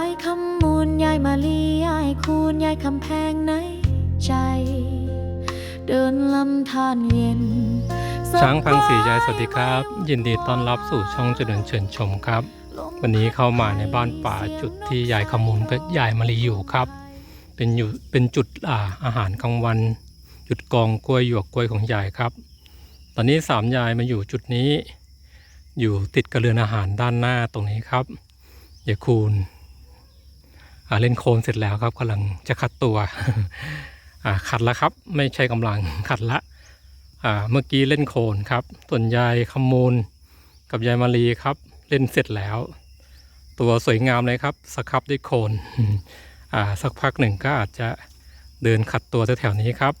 ายคำมูลยายมาลียายคูณยายคำแพงในใจ เดินลำธารเย็นช้างพังสียายสวัสดีครับ ยินดีต้อนรับสู่ช่องเจริญเชิญชมครับ วันนี้เข้ามาในบ้านป่าจุดที่ยายขมูลกับยายมารีอยู่ครับ เป็นอยู่เป็นจุดอาอาหารกลางวัน จุดกองกล้วยหยวกกล้วยของยายครับ ตอนนี้สามยายมาอยู่จุดนี้ อยู่ติดกับเรือนอาหารด้านหน้าตรงนี้ครับยายคูณ เล่นโคลนเสร็จแล้วครับกำลังจะขัดตัวขัดแล้วครับ ไม่ใช่กำลังขัดละเมื่อกี้เล่นโคลนครับ ส่วนยายขมูลกับยายมารีครับ เล่นเสร็จแล้ว ตัวสวยงามเลยครับสครับด้วยโคลนอ่าสักพักหนึ่งก็อาจจะเดินขัดตัวแถวๆนี้ครับ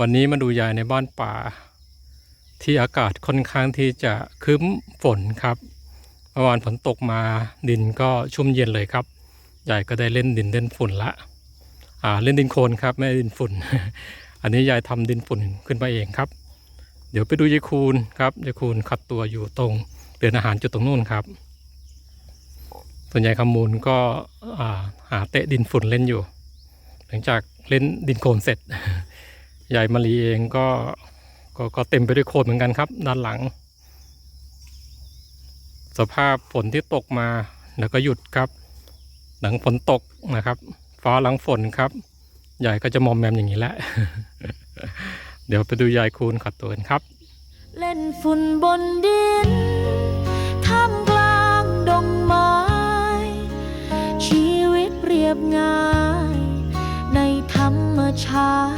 วันนี้มาดูยายในบ้านป่า ที่อากาศค่อนข้างที่จะครึ้มฝนครับเมื่อวานฝนตกมาดินก็ชุ่มเย็นเลยครับ ยายก็ได้เล่นดินเล่นฝุ่นละอ่าเล่นดินโคลนครับไม่ได้ดินฝุ่น อันนี้ยายทำดินฝุ่นขึ้นมาเองครับ เดี๋ยวไปดูยายคูณครับยายคูณขัดตัวอยู่ตรงเรือนอาหารจุดตรงนู้นครับ ส่วนยายขมูลก็อ่าหาเตะดินฝุ่นเล่นอยู่ หลังจากเล่นดินโคลนเสร็จยายมารีเองก็ก็ก็เต็มไปด้วยโคลนเหมือนกันครับ ด้านหลัง สภาพฝนที่ตกมาแล้วก็หยุดครับ หลังฝนตกนะครับ ฟ้าหลังฝนครับ ยายก็จะมอมแมมอย่างนี้แหละ เดี๋ยวไปดูยายคูณขัดตัวกันครับ เล่นฝุ่นบนดินท่ามกลางดงไม้ ชีวิตเรียบง่าย ในธรรมชาติ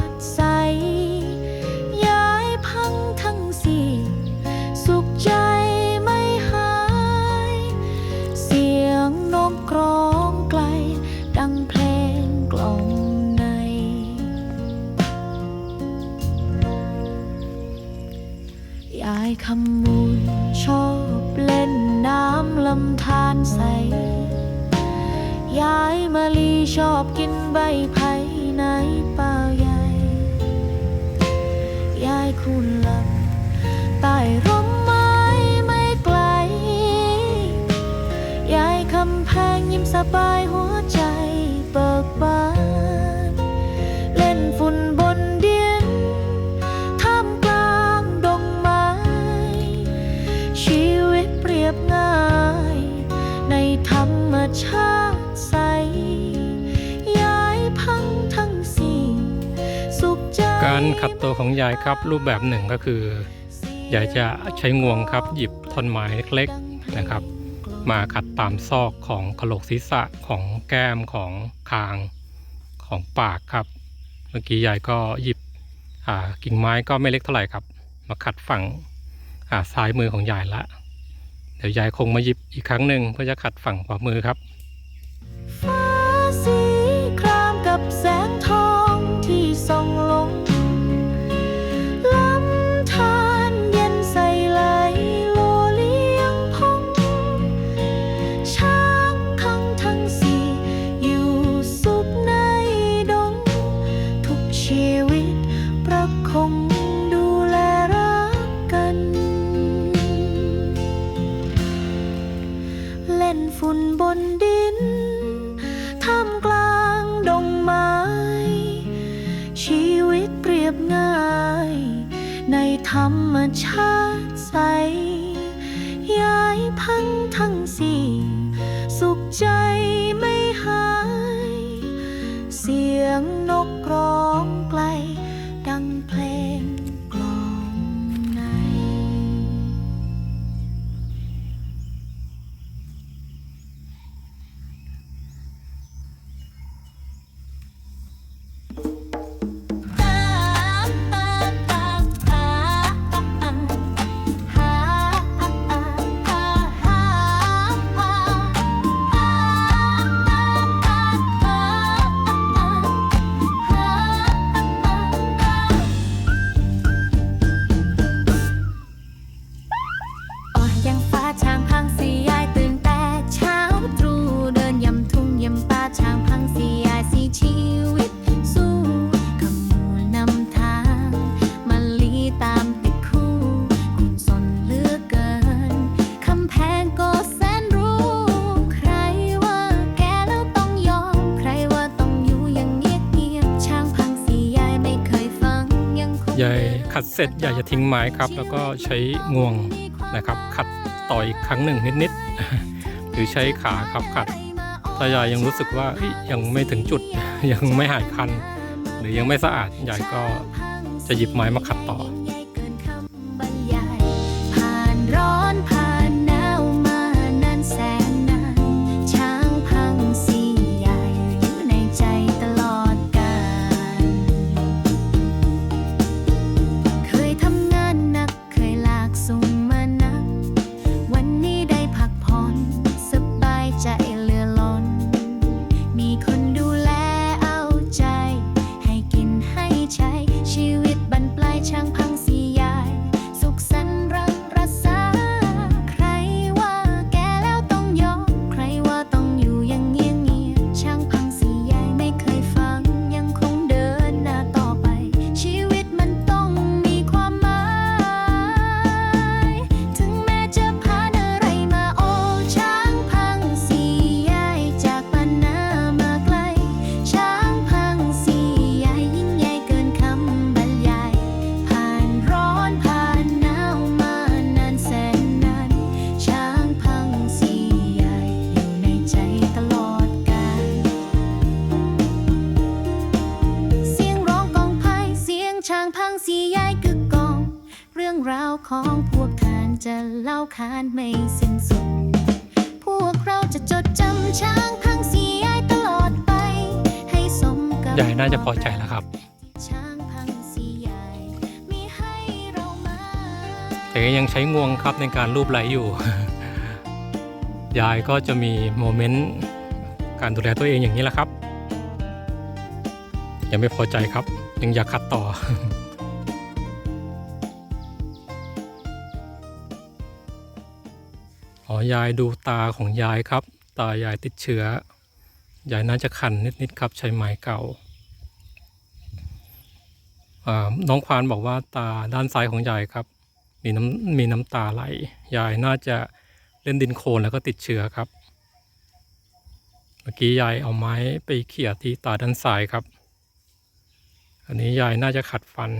ทานใส ยายมาลีชอบกินใบไผ่ในป่าใหญ่ ยายคุณหลับใต้ร่มไม้ไม่ไกล ยายคำแพงยิ้มสบายหัวใจเบิกบาน ชาติใส ย้ายพังทั้งสี่ สุขใจ การขัดตัวของยายครับรูปแบบหนึ่งก็คือยายจะใช้งวงครับหยิบท่อนไม้เล็กๆนะครับ มาขัดตามซอกของกระโหลกศีรษะของแก้มของคางของปากครับ เมื่อกี้ยายก็หยิบกิ่งไม้ก็ไม่เล็กเท่าไหร่ครับ มาขัดฝั่งซ้ายมือของยายละ เดี๋ยวยายคงมาหยิบอีกครั้งหนึ่งเพื่อจะขัดฝั่งขวามือครับ ในธรรมชาติใส ย้ายพังทั้งสี่ สุขใจไม่หาย เสียงนกร้อง ขัดเสร็จอยากจะทิ้งไม้ครับ แล้วก็ใช้งวงนะครับ ขัดต่อยครั้งหนึ่งนิดๆหรือใช้ขาครับขัดถ้ายายยังรู้สึกว่ายยังไม่ถึงจุด ยังไม่หายคัน หรือยังไม่สะอาดยายก็จะหยิบไม้มาขัดต่อ รื่องราวของพวกทานจะเล่าขานไม่สิ้นสุด พวกเราจะจดจำช้างพังเสีใหญ่ตลอดไป ให้สมกับยายน่าจะพอใจแล้วครับช้างพังสีใหญ่มีให้เรามา แต่ก็ยังใช้งวงครับในการรูปไหลอยู่ ยายก็จะมีโมเมนต์การดูแลตัวเองอย่างนี้แหละครับ ยังไม่พอใจครับ ยังอยากขัดต่อ อ๋อยายดูตาของยายครับ ตายายติดเชื้อ ยายน่าจะคันนิดๆครับใช้ไม้เก่าอ่าน้องควานบอกว่าตาด้านซ้ายของยายครับ มีน้ำมีน้ำตาไหล ยายน่าจะเล่นดินโคลนแล้วก็ติดเชื้อครับ เมื่อกี้ยายเอาไม้ไปเขี่ยที่ตาด้านซ้ายครับ อันนี้ยายน่าจะขัดฟัน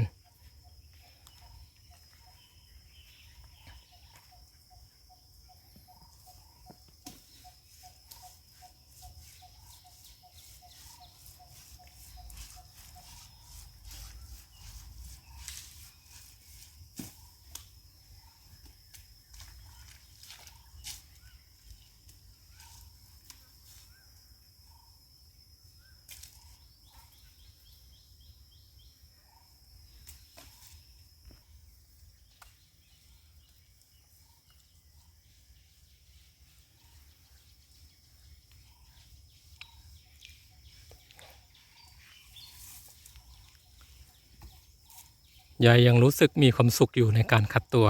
ยายยังรู้สึกมีความสุขอยู่ในการขัดตัว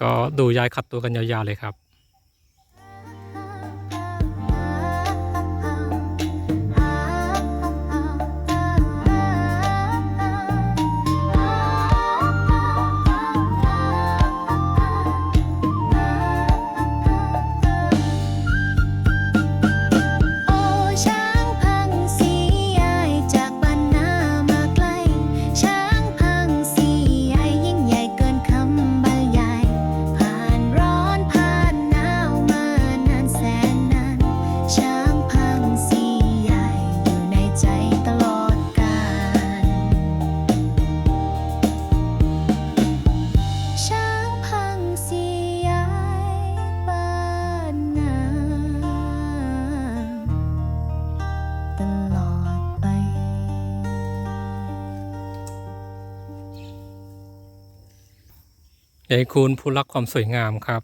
ก็ดูยายขัดตัวกันยาวๆเลยครับ ยายคูณผู้รักความสวยงามครับ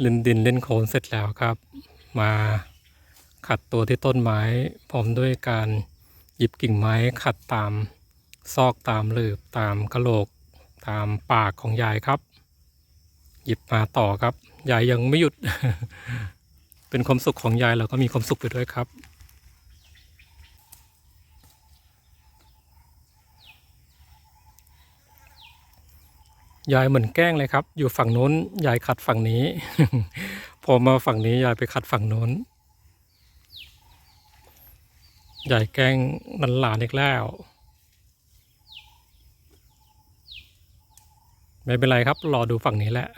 เล่นดินเล่นโคลนเสร็จแล้วครับ มาขัดตัวที่ต้นไม้พร้อมด้วยการหยิบกิ่งไม้ขัดตามซอกตามหลืบตามกระโหลก ตามปากของยายครับ หยิบมาต่อครับ ยายยังไม่หยุด เป็นความสุขของยายเราก็มีความสุขไปด้วยครับ ยายเหมือนแกล้งเลยครับ อยู่ฝั่งนู้นยายขัดฝั่งนี้ พอมาฝั่งนี้ยายไปขัดฝั่งนู้นยายแกล้งนันหลานอีกแล้ว ไม่เป็นไรครับ รอดูฝั่งนี้แหละ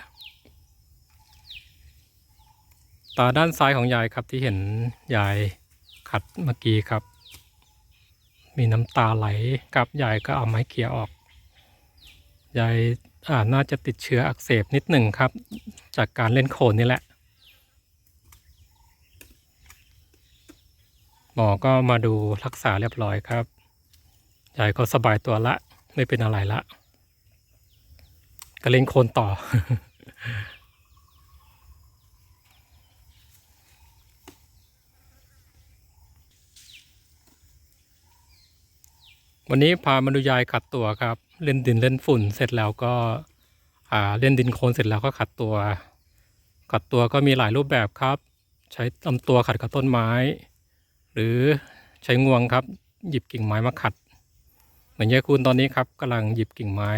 ตาด้านซ้ายของยายครับที่เห็นยายขัดเมื่อกี้ครับ มีน้ำตาไหลกับยายก็เอาไม้เขี่ยออกยาย น่าจะติดเชื้ออักเสบนิดหนึ่งครับ จากการเล่นโคนนี่แหละ หมอก็มาดูรักษาเรียบร้อยครับยายก็สบายตัวละ ไม่เป็นอะไรละ ก็เล่นโคนต่อ วันนี้พามาดูยายขัดตัวครับ เล่นดินเล่นฝุ่นเสร็จแล้วก็อ่าเล่นดินโคลนเสร็จแล้วก็ขัดตัว ขัดตัวก็มีหลายรูปแบบครับ ใช้ลำตัวขัดกับต้นไม้ หรือใช้งวงครับ หยิบกิ่งไม้มาขัด เหมือนยายคุณตอนนี้ครับกำลังหยิบกิ่งไม้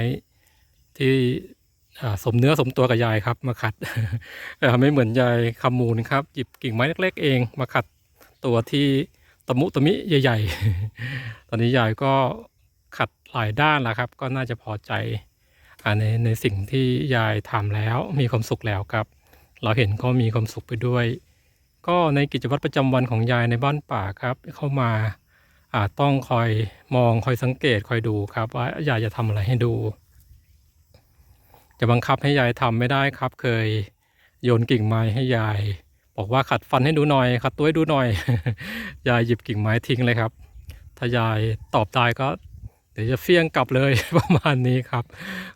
ที่สมเนื้อสมตัวกับยายครับมาขัดไม่เหมือนยายคำมูลครับ หยิบกิ่งไม้เล็ก ๆ เองมาขัดตัวที่ ตะมุตะมิใหญ่ ๆ ตอนนี้ยายก็ขัดหลายด้านแล้วครับ ก็น่าจะพอใจอในในสิ่งที่ยายทำแล้วมีความสุขแล้วครับ เราเห็นก็มีความสุขไปด้วย ก็ในกิจวัตรประจำวันของยายในบ้านป่าครับ เข้ามาอ่าต้องคอยมองคอยสังเกตคอยดูครับ ว่ายายจะทำอะไรให้ดู จะบังคับให้ยายทำไม่ได้ครับ เคยโยนกิ่งไม้ให้ยาย บอกว่าขัดฟันให้ดูหน่อย ขัดตัวให้ดูหน่อย ยายหยิบกิ่งไม้ทิ้งเลยครับ ถ้ายายตอบได้ก็ เดี๋ยวจะเฟี้ยงกลับเลยประมาณนี้ครับ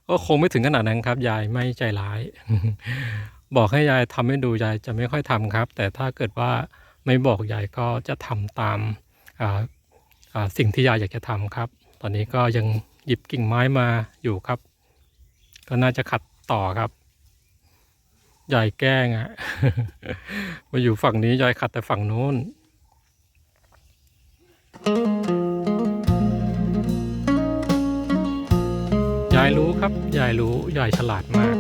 ก็คงไม่ถึงขนาดนั้นครับ ยายไม่ใจร้าย บอกให้ยายทำให้ดูยายจะไม่ค่อยทำครับ แต่ถ้าเกิดว่าไม่บอกยายก็จะทำตามสิ่งที่ยายอยากจะทำครับ ตอนนี้ก็ยังหยิบกิ่งไม้มาอยู่ครับ ก็น่าจะขัดต่อครับ ยายแกล้งอะมาอยู่ฝั่งนี้ยายขัดแต่ฝั่งนู้น ยายรู้ครับ ยายรู้ ยายฉลาดมาก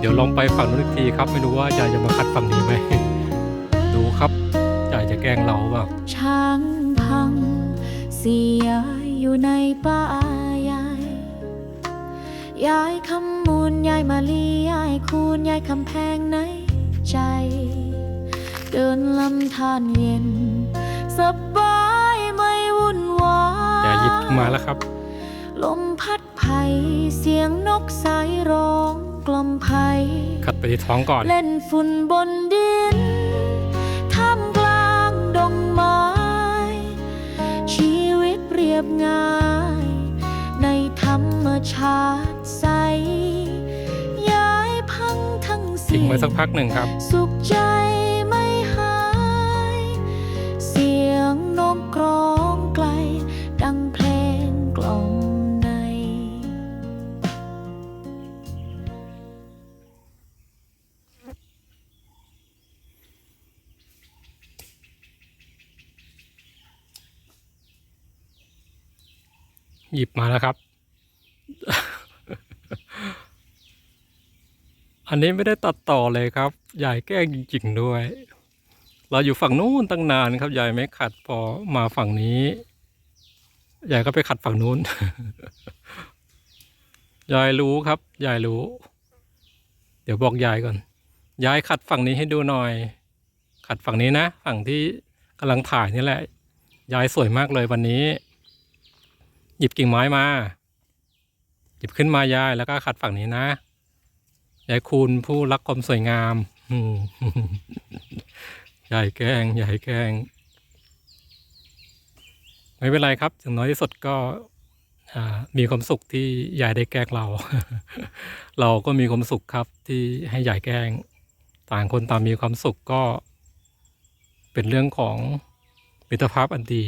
เดี๋ยวลองไปฝั่งนู้นอีกทีครับ ไม่รู้ว่ายายจะมาขัดฝั่งนี้ไหม ดูครับยายจะแกล้งเราเปล่าช้างพัง เสียอยู่ในป่าใหญ่ยายคำมูลยายมาลียายคูณยายคำแพงในใจ เดินลำธารเย็น สบายไม่วุ่นวายยายหยิบขึ้นมาแล้วครับ ลมพัดไผ่เสียงนกสายร้องกล่อมไผ่ขัดไปที่ท้องก่อน เล่นฝุ่นบน เรียบง่าย ในธรรมชาติใส ย้ายพังทั้งทิ้สิ้งนไว้สักพักหนึ่งครับ สุขใจ หยิบมาแล้วครับ อันนี้ไม่ได้ตัดต่อเลยครับยายแกล้งจริงๆด้วย เราอยู่ฝั่งนู้นตั้งนานครับยายไม่ขัดพอมาฝั่งนี้ยายก็ไปขัดฝั่งนู้น ยายรู้ครับ ยายรู้ เดี๋ยวบอกยายก่อน ยายขัดฝั่งนี้ให้ดูหน่อย ขัดฝั่งนี้นะ ฝั่งที่กำลังถ่ายนี่แหละ ยายสวยมากเลยวันนี้ หยิบกิ่งไม้มา หยิบขึ้นมายายแล้วก็ขัดฝั่งนี้นะยายคูณผู้รักความสวยงามอืมยายแกล้งยายแกงไม่เป็นไรครับอย่างน้อยที่สุดก็มีความสุขที่ยายได้แกล้งเรา เราก็มีความสุขครับที่ให้ยายแกล้ง ต่างคนต่างมีความสุขก็ เป็นเรื่องของมิตรภาพอันดี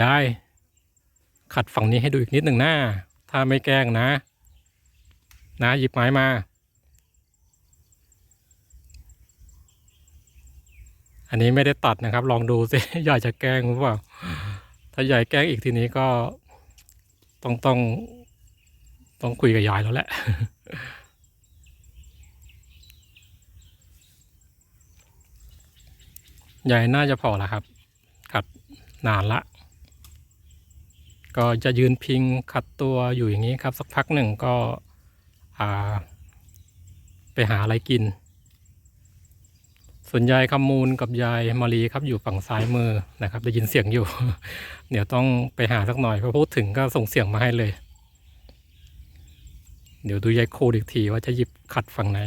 ยาย ขัดฝั่งนี้ให้ดูอีกนิดหนึ่งหนะถ้าไม่แกล้งนะ นะหยิบไม้มา อันนี้ไม่ได้ตัดนะครับ ลองดูสิยายจะแกล้งหรือเปล่า ถ้ายายแกล้งอีกทีนี้ก็ต้องต้องต้องคุยกับยายแล้วแหละยายน่าจะพอแล้วครับขัดนานละ ก็จะยืนพิงขัดตัวอยู่อย่างนี้ครับ สักพักหนึ่งก็ไปหาอะไรกิน ส่วนยายคำมูลกับยายมารีครับอยู่ฝั่งซ้ายมือนะครับ ได้ยินเสียงอยู่ เดี๋ยวต้องไปหาสักหน่อยพอพูดถึงก็ส่งเสียงมาให้เลย เดี๋ยวดูยายโคดอีกทีว่าจะหยิบขัดฝั่งไหน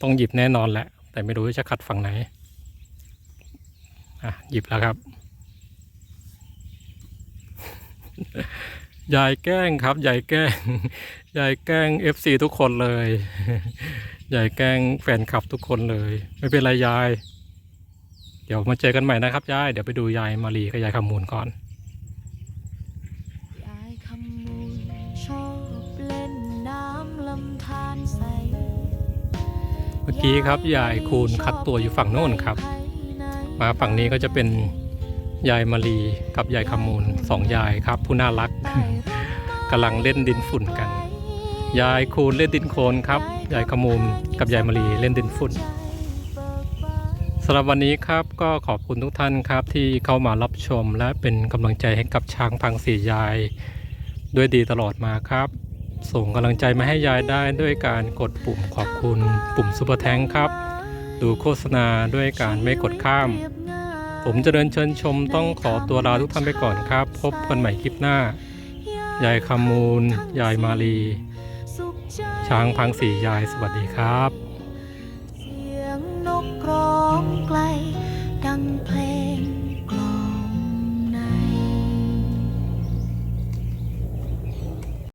ต้องหยิบแน่นอนแหละ แต่ไม่รู้ว่าจะขัดฝั่งไหนอะหยิบแล้วครับ ยายแกล้งครับยายแกล้งยายแกล้งเอฟซีทุกคนเลยยายแกล้งแฟนคลับทุกคนเลย ไม่เป็นไรยาย เดี๋ยวมาเจอกันใหม่นะครับยายเดี๋ยวไปดูยายมารีกับยายคำมูลก่อนยายคำมูลชอบเล่นน้ำลำธารใสเมื่อกี้ครับยายคูณคัดตัวอยู่ฝั่งโน้นครับ มาฝั่งนี้ก็จะเป็น ยายมารีกับยายคำมูลสองยายครับ ผู้น่ารักกำลังเล่นดินฝุ่นกัน ยายคูณเล่นดินโคลนครับ ยายขมูลกับยายมารีเล่นดินฝุ่นสำหรับวันนี้ครับก็ขอบคุณทุกท่านครับที่เข้ามารับชมและเป็นกำลังใจให้กับช้างพังสียาย ด้วยดีตลอดมาครับ ส่งกำลังใจมาให้ยายได้ด้วยการกดปุ่มขอบคุณ ปุ่มซุปเปอร์แทงครับ ดูโฆษณาด้วยการไม่กดข้าม ผมเจริญเชิญชมต้องขอตัวลาทุกท่านไปก่อนครับ พบกันใหม่คลิปหน้า ยายคำมูล ยายมาลี ช้างพังสียายสวัสดีครับ เสียงนกร้องไกลดังเพล